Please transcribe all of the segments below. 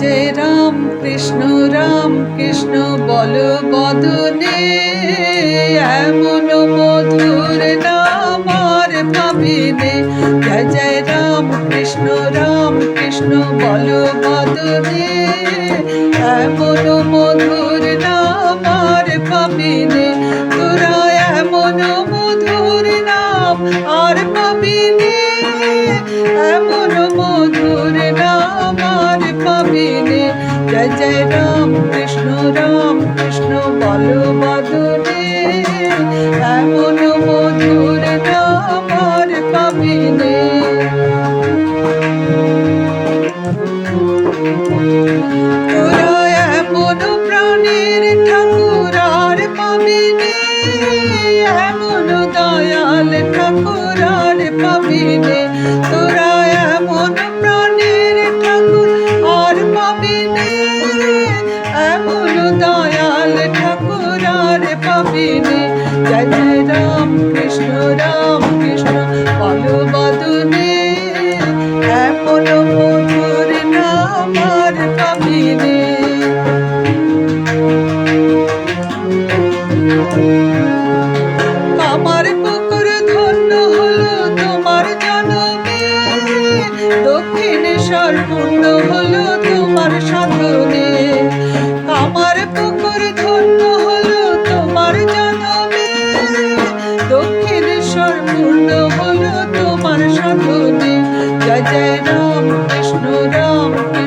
জয় রাম কৃষ্ণ রাম কৃষ্ণ বল বদনে, এমন মধুর নাম আর ভাবিনে। জয় জয় রাম কৃষ্ণ রাম কৃষ্ণ বল বদনে, এমন মধুর নাম আর ভাবিনে। তোরা এমন মধুর নাম আর পাবিনে পাবিনে জয় জয় রাম কৃষ্ণ রাম কৃষ্ণ, বল বদনে। এমন মধুর নাম আর তোরা এমন রাম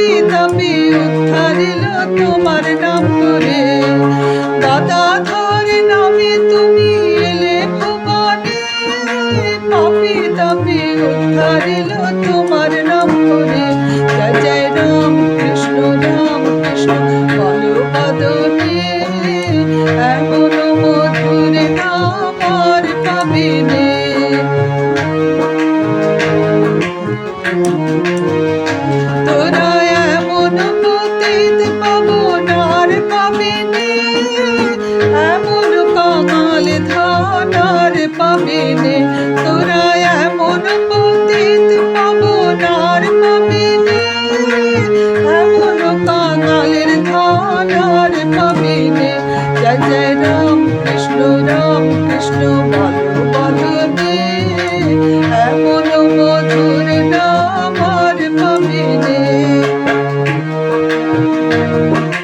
পাপি তাপি উদ্ধারিল তোমার নাম করে গদাধর নামে তুমি এলে ভুবনে। পাপি তাপি উদ্ধারিল পাবিনে তোরা এমন পতিত পাবিনে এমন কাঙালের ধানার পাবিনে। জয় জয় আর পাবিনে। যত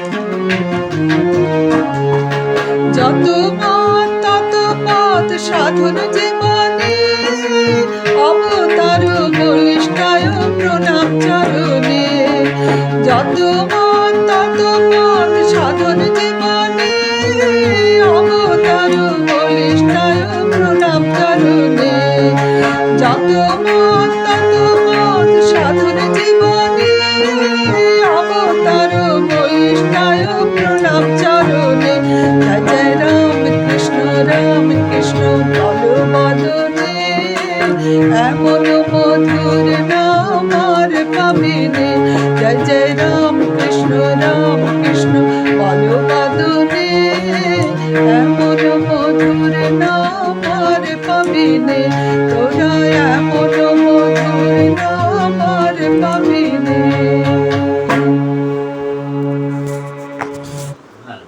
যত মত তত পথ সাধন জীবনে। অবতার বলিষ্ঠায় প্রণাম চরণে যত মত তত পথ সাধন জীবনে। অবতার বলিষ্ঠায় প্রণাম চরণে জয় রাম কৃষ্ণ রাম কৃষ্ণ কৃষ্ণ